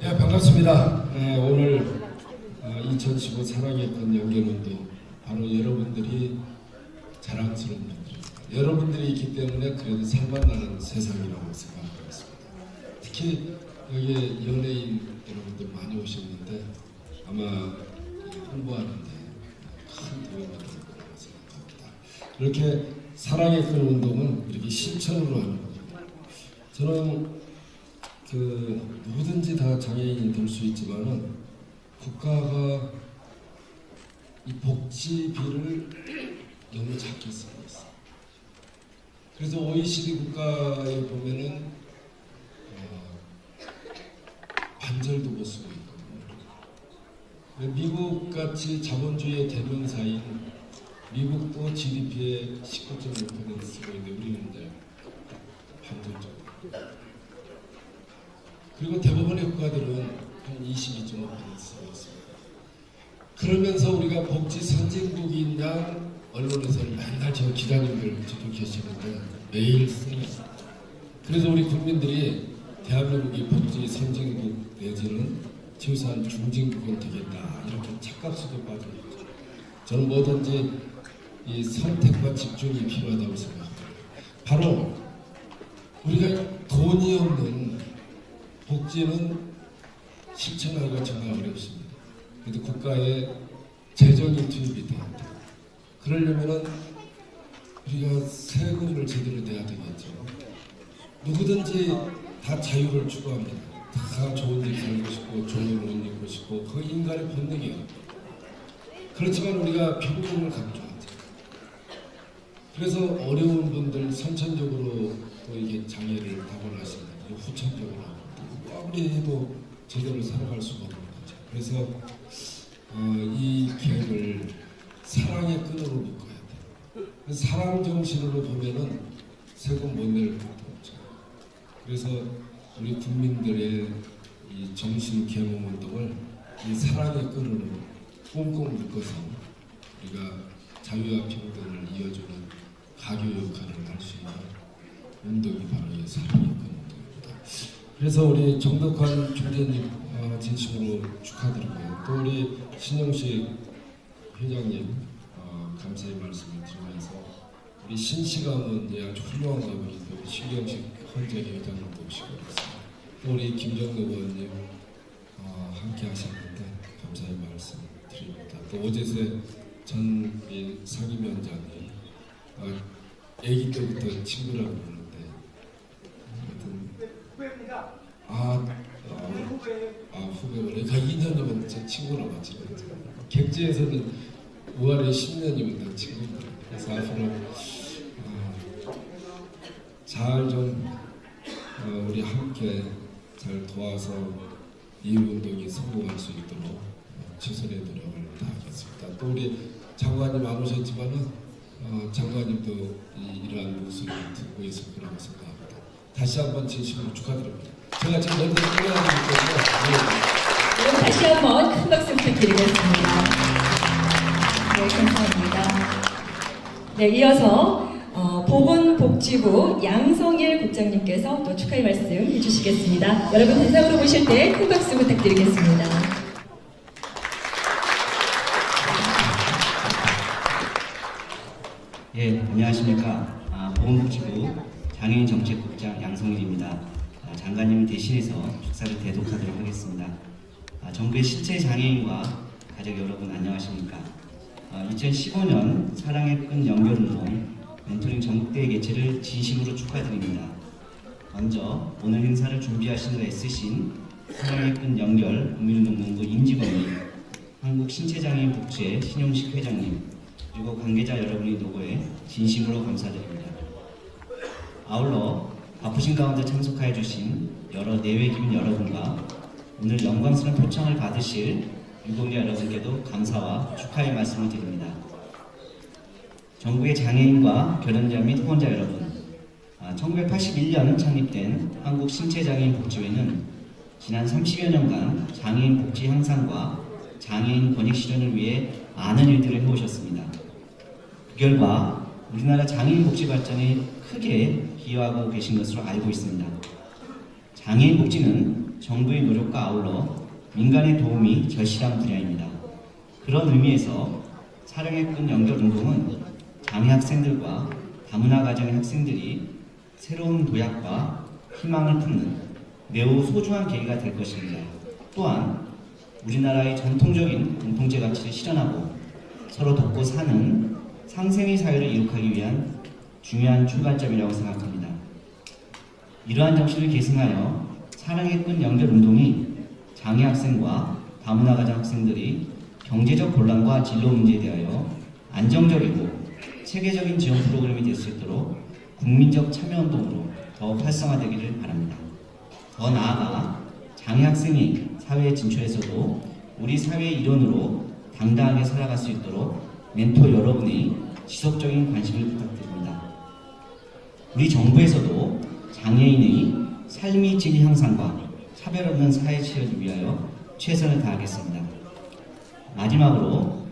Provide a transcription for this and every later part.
네, 반갑습니다. 네, 오늘 어, 2015 사랑의 건 연결운동 바로 여러분들이 자랑스러운 분들입니다. 여러분들이 있기 때문에 그래도 살만나는 세상이라고 생각하고 있습니다. 특히 여기에 연예인 여러분들 많이 오셨는데 아마 이 홍보하는데 큰 도움이 될 거라고 생각합니다. 이렇게 사랑의 건 운동은 이렇게 실천으로 하는 겁니다. 저는 그 누구든지 다 장애인이 될 수 있지만은 국가가 이 복지비를 너무 작게 쓰고 있어요. 그래서 OECD 국가에 보면은 어, 반절도 못 쓰고 있거든요. 미국 같이 자본주의의 대명사인 미국도 GDP의 19.5% 쓰고 있는데 우리는 이제 반절 정도. 그리고 대부분의 국가들은 한 22.5% 쓰고 있습니다. 그러면서 우리가 복지 선진국인 양 언론에서 맨날 저 기자님들 저도 계시는데 매일 씁니다. 그래서 우리 국민들이 대한민국이 복지 선진국 내지는 최소한 중진국은 되겠다 이렇게 착각수도 빠져 있죠. 저는 뭐든지 이 선택과 집중이 필요하다고 생각합니다. 바로 우리가 돈이 없는 복지는 실천하기가 정말 어렵습니다. 그래도 국가의 재정이 투입이 돼야 돼요. 그러려면은 우리가 세금을 제대로 내야 되겠죠. 누구든지 다 자유를 추구합니다. 다 좋은 데 살고 싶고 좋은 옷 입고 싶고 그 인간의 본능이에요. 그렇지만 우리가 평등을 강조하죠. 그래서 어려운 분들 선천적으로 또 이게 장애를 타고나시는 후천적으로 아무리 해도 제대로 살아갈 수가 없는 거죠. 그래서 어, 이 계획을 사랑의 끈으로 묶어야 돼요. 사랑 정신으로 보면은 세금 못 낼 것도 없죠. 그래서 우리 국민들의 이 정신 계몽 운동을 이 사랑의 끈으로 꽁꽁 묶어서 우리가 자유와 평등을 이어주는 가교 역할을 할 수 있는 운동이 바로 이 운동입니다. 그래서 우리 정덕환 총재님 어, 진심으로 축하드리고요. 또 우리 신영식 회장님 어, 감사의 말씀을 드리면서 우리 신시감은 이제 아주 훌륭한 가분이 또 신경식 헌재 회장님도 오시고 있습니다. 또 우리 김정도 의원님 어, 함께 하셨는데 감사의 말씀 드립니다. 또 오재세 전이 상임위원장님 어, 아기 때부터 친구라고 하여튼 아, 아, 아 후배를 그러니까 2년이면 제 친구라고 하죠. 객지에서는 5월에 10년이면 다 친구입니다. 그래서 앞으로 어, 잘좀 어, 우리 함께 잘 도와서 이 운동이 성공할 수 있도록 어, 최선의 노력을 다하겠습니다. 또 우리 장관님 안 오셨지만은 어, 장관님도 이, 이러한 목소리를 듣고 있을 거라고 생각합니다. 다시 한번 진심으로 축하드립니다. 제가 지금 끝내야 되기 때문에 여러분 다시 한번 큰 박수 부탁드리겠습니다. 네, 감사합니다. 네, 이어서 어, 보건복지부 양성일 국장님께서 또 축하의 말씀 해주시겠습니다. 여러분 대상으로 보실 때 큰 박수 부탁드리겠습니다. 예, 안녕하십니까. 아, 보건복지부 장애인 정책국장 양성일입니다. 아, 장관님 대신해서 축사를 대독하도록 하겠습니다. 아, 정부의 실제 장애인과 가족 여러분 안녕하십니까. 아, 2015년 사랑의 끈 연결운동 멘토링 전국대회 개최를 진심으로 축하드립니다. 먼저 오늘 행사를 준비하시는 데 애쓰신 사랑의 끈 연결 국민운동본부 임직원님, 한국신체장애인 복지회 신용식 회장님, 그리고 관계자 여러분의 노고에 진심으로 감사드립니다. 아울러 바쁘신 가운데 참석하여 주신 여러 내외 기민 여러분과 오늘 영광스러운 표창을 받으실 유공자 여러분께도 감사와 축하의 말씀을 드립니다. 정부의 장애인과 결혼자 및 후원자 여러분, 아, 1981년 창립된 한국신체장애인 복지회는 지난 30여 년간 장애인 복지 향상과 장애인 권익 실현을 위해 많은 일들을 해오셨습니다. 그 결과 우리나라 장애인 복지 발전에 크게 기여하고 계신 것으로 알고 있습니다. 장애인 복지는 정부의 노력과 아울러 민간의 도움이 절실한 분야입니다. 그런 의미에서 사랑의 끈 연결 운동은 장애 학생들과 다문화 가정의 학생들이 새로운 도약과 희망을 품는 매우 소중한 계기가 될 것입니다. 또한 우리나라의 전통적인 공통체 가치를 실현하고 서로 돕고 사는 상생의 사회를 이룩하기 위한 중요한 출발점이라고 생각합니다. 이러한 정신을 계승하여 사랑의 끈 연결 운동이 장애 학생과 다문화 가정 학생들이 경제적 곤란과 진로 문제에 대하여 안정적이고 체계적인 지원 프로그램이 될 수 있도록 국민적 참여 운동으로 더욱 활성화되기를 바랍니다. 더 나아가 장애 학생이 사회에 진출해서도 우리 사회의 일원으로 당당하게 살아갈 수 있도록 멘토 여러분의 지속적인 관심을 부탁드립니다. 우리 정부에서도 장애인의 삶의 질 향상과 차별 없는 사회 치료를 위하여 최선을 다하겠습니다. 마지막으로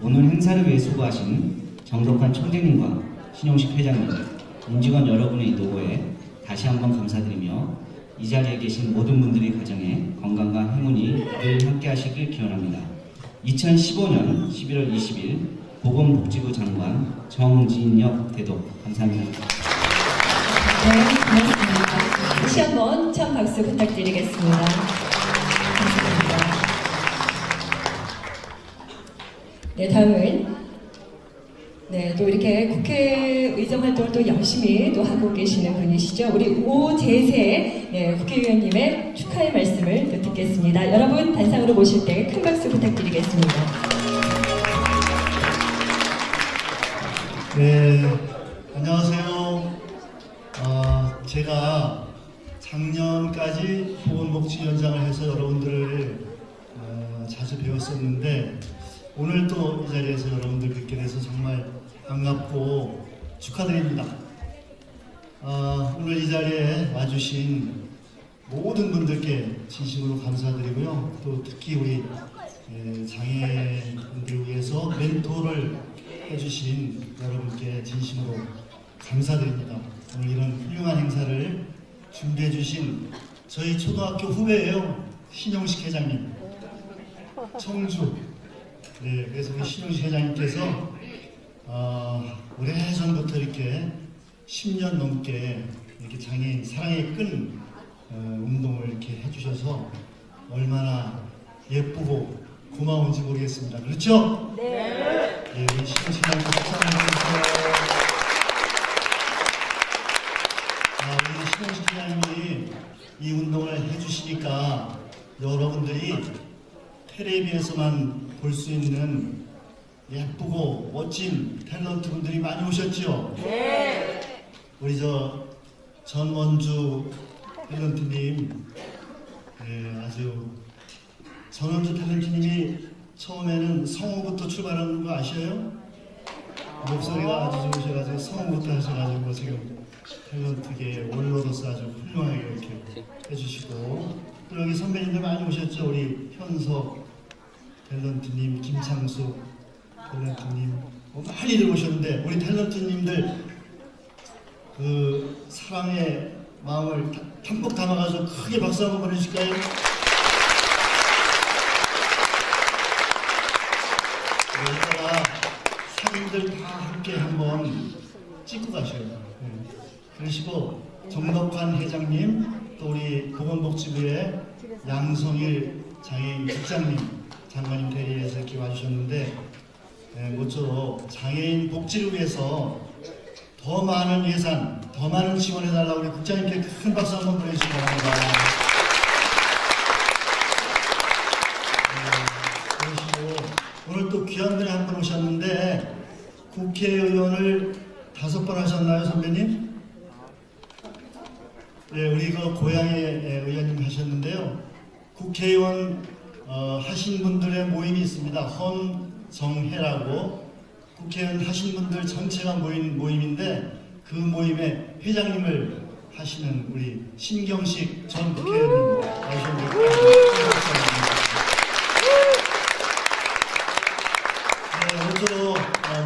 오늘 행사를 위해 수고하신 정덕환 총재님과 신용식 회장님, 임직원 여러분의 노고에 다시 한번 감사드리며 이 자리에 계신 모든 분들의 가정에 건강과 행운이 늘 함께 하시길 기원합니다. 2015년 11월 20일 보건복지부 장관 정진혁 대독 감사합니다. 네, 고맙습니다. 다시 한번 참 박수 부탁드리겠습니다. 감사합니다. 네, 다음은 네, 또 이렇게 국회 의정 활동을 또 열심히 또 하고 계시는 분이시죠. 우리 오재세 네, 국회의원님의 축하의 말씀을 또 듣겠습니다. 여러분 단상으로 모실 때 큰 박수 부탁드리겠습니다. 네, 안녕하세요. 아, 제가 작년까지 보건복지위원장을 해서 여러분들을 어, 자주 배웠었는데 오늘 또 이 자리에서 여러분들 뵙게 돼서 정말 반갑고 축하드립니다. 아, 오늘 이 자리에 와주신 모든 분들께 진심으로 감사드리고요. 또 특히 우리 예, 장애인들 위해서 멘토를 해주신 여러분께 진심으로 감사드립니다. 오늘 이런 훌륭한 행사를 준비해 주신 저희 초등학교 후배예요. 신용식 회장님. 청주. 네, 그래서 우리 신용식 회장님께서 어, 오래전부터 이렇게 10년 넘게 이렇게 장애인 사랑의 끈 어, 운동을 이렇게 해주셔서 얼마나 예쁘고 고마운지 모르겠습니다. 그렇죠? 네. 예, 우리 신용식 회장님 주세요. 아, 우리 회장님이 이 운동을 해주시니까 여러분들이 텔레비에서만 볼 수 있는 예쁘고 멋진 탤런트 분들이 많이 오셨죠? 네. 우리 저 전원주 탤런트님, 네, 아주 전원주 탤런트님이 처음에는 성우부터 출발하는 거 아셔요? 목소리가 아주 좋으셔가지고 성우부터 지금 탤런트계 올로로서 아주 훌륭하게 이렇게 해주시고 또 여기 선배님들 많이 오셨죠 우리 현석 탤런트님 김창수 탤런트님 뭐 많이들 오셨는데 우리 탤런트님들 그 사랑의 마음을 다- 담뿍 담아가지고 크게 박수 한번 보내주실까요? 네, 이따가 사진들 다 함께 한번 찍고 가셔요. 네. 그러시고 정덕환 회장님 또 우리 보건복지부의 양성일 장애인 국장님 장관님 대리에서 이렇게 와주셨는데 네, 모쪼록 장애인 복지를 위해서 더 많은 예산, 더 많은 지원해달라고 우리 국장님께 큰 박수 한번 보내주시기 바랍니다. 네, 그러시고 오늘 또 귀한 분이 한 분 오셨는데 국회의원을 다섯 번 하셨나요, 선배님? 네, 우리 그 고향의 예, 의원님 하셨는데요. 국회의원 어, 하신 분들의 모임이 있습니다. 헌정회라고 국회의원 하신 분들 전체가 모인 모임인데 그 모임의 회장님을 하시는 우리 신경식 전 국회의원님 나오셨는데 네, 모쪼록 어,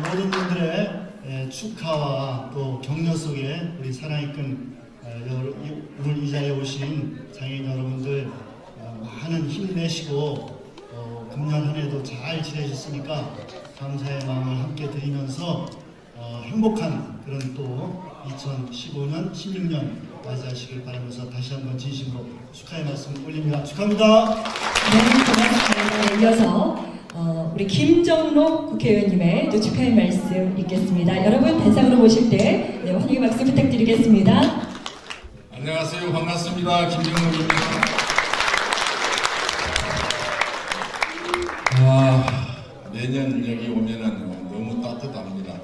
모든 분들의 예, 축하와 또 격려 속에 우리 사랑이 끈 오늘 이 자리에 오신 장애인 여러분들 힘내시고 어, 금년 한 해도 잘 지내셨으니까 감사의 마음을 함께 드리면서 어, 행복한 그런 또 2015년, 16년 맞이하시길 바라면서 다시 한번 진심으로 축하의 말씀 올립니다. 축하합니다. 네, 고맙습니다. 이어서 어, 우리 김정록 국회의원님의 또 축하의 말씀 있겠습니다. 여러분 대상으로 모실 때 네, 환영의 박수 부탁드리겠습니다. 안녕하세요. 반갑습니다. 김정욱입니다. 아, 매년 여기 오면은 너무 따뜻합니다.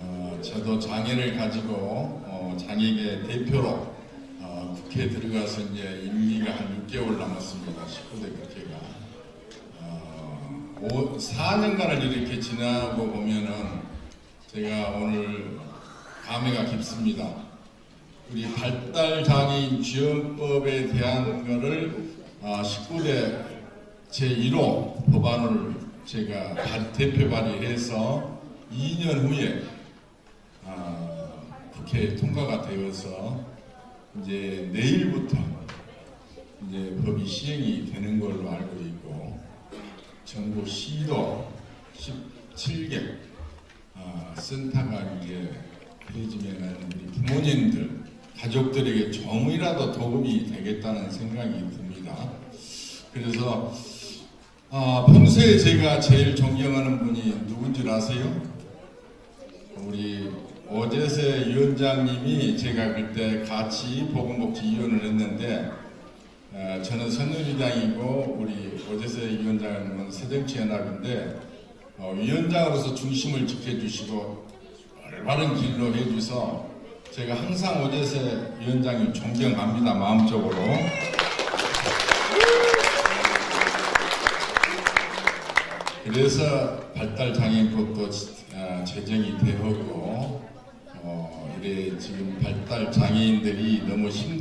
어, 저도 장애를 가지고 어, 장애계 대표로 어, 국회에 들어가서 이제 임기가 한 6개월 남았습니다. 19대 국회가. 어, 5, 4년간을 이렇게 지나고 보면은 제가 오늘 감회가 깊습니다. 우리 발달 장애인 지원법에 대한 아, 19대 제1호 법안을 제가 발- 대표 발의해서 2년 후에 아, 국회에 통과가 되어서 이제 내일부터 이제 법이 시행이 되는 걸로 알고 있고 전국 시도 17개 아, 센터가 이제 펴지면은 우리 부모님들, 가족들에게 조금이라도 도움이 되겠다는 생각이 듭니다. 그래서 아, 평소에 제가 제일 존경하는 분이 누군지 아세요? 우리 오재세 위원장님이 제가 그때 같이 보건복지위원을 했는데 어, 저는 선거위장이고 우리 오재세 위원장은 새정치연합인데 어, 위원장으로서 중심을 지켜주시고 올바른 길로 해줘서 제가 항상 오재세 위원장님 존경합니다 마음적으로. 그래서 발달 장애인법도 어, 제정이 되었고 어, 이래 지금 발달 장애인들이 너무 힘든